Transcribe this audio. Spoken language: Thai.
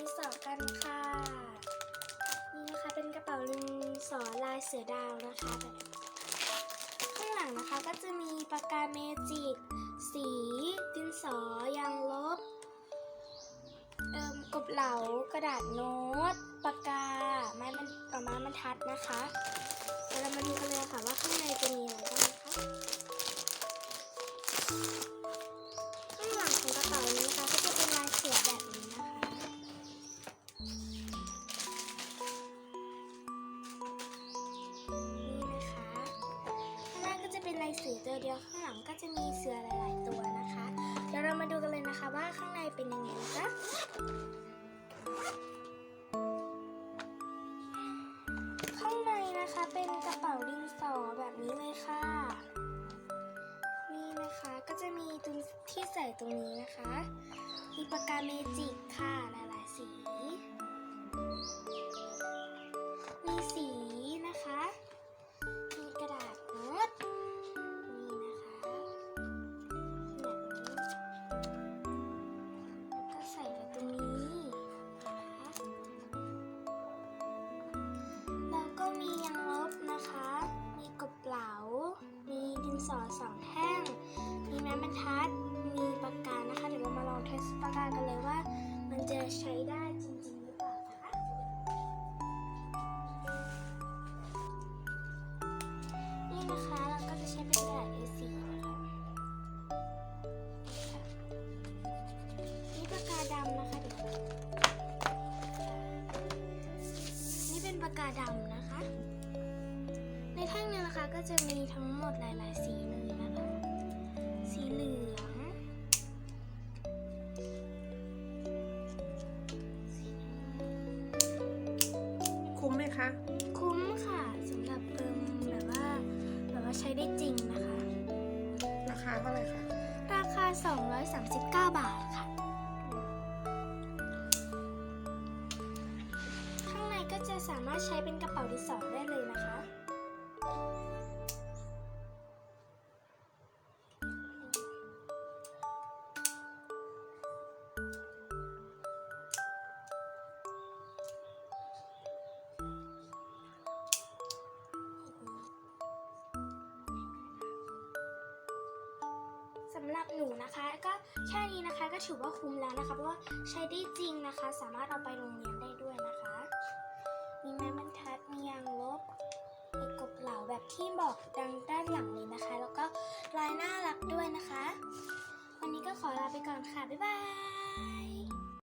ที่สองกันค่ะ นี่นะคะเป็นกระเป๋าลิงสอลายเสือดาวนะคะแบบข้างหลังนะคะก็จะมีปากกาเมจิก สีดินสอยางลบเอ่มกบเหลากระดาษโน้ตปากกาไม้มันเอ่อไม้บรรทัดนะคะเดี๋ยวเรามาดูกันเลยค่ะว่าข้างในจะมีอะไรบ้าง เดียวข้างหลังก็จะมีเสือหลาย ๆ ตัวนะคะ เดี๋ยวเรามาดูกันเลยนะคะว่าข้างในเป็นยังไงนะคะข้างในนะคะเป็นกระเป๋าดินสอแบบนี้เลยค่ะ นี่นะคะก็จะมีตรงที่ใส่ตรงนี้นะคะ มีปากกาเมจิกค่ะหล ดินสอสองแท่ง มีไม้บรรทัด มีปากกานะคะ เดี๋ยวเรามาลองเทสปากกากันเลยว่า มันจะใช้ได้จริงๆหรือเปล่านะคะนี่นะคะเราก็จะใช้เป็นกระดาษ A4 นะคะนี่ปากกาดำนะคะเดี๋ยวนี่เป็นปากกาดำนะ ก็จะมีทั้งหมดหลาย ๆ สีเลยนะคะ สีเหลืองสีน้ำเงินคุ้มไหมคะ คุ้มค่ะสำหรับเติมแบบว่าแบบว่าใช้ได้จริงนะคะ ราคาเท่าไหร่คะ ราคา 239 บาทค่ะ ข้างในก็จะสามารถใช้เป็นกระเป๋าดินสอได้เลยนะคะำหรับหนูนะคะ ก็แค่นี้นะคะก็ถือว่าคุ้มแล้วนะคะ เพราะว่าใช้ได้จริงนะคะ สามารถเอาไปโรงเรียนได้ด้วยนะคะ มีไม้บรรทัดมียางลบมีกบเหลาแบบที่บอกดังด้านหลังนี้นะคะ แล้วก็ลายน่ารักด้วยนะคะ วันนี้ก็ขอลาไปก่อนค่ะบ๊ายบาย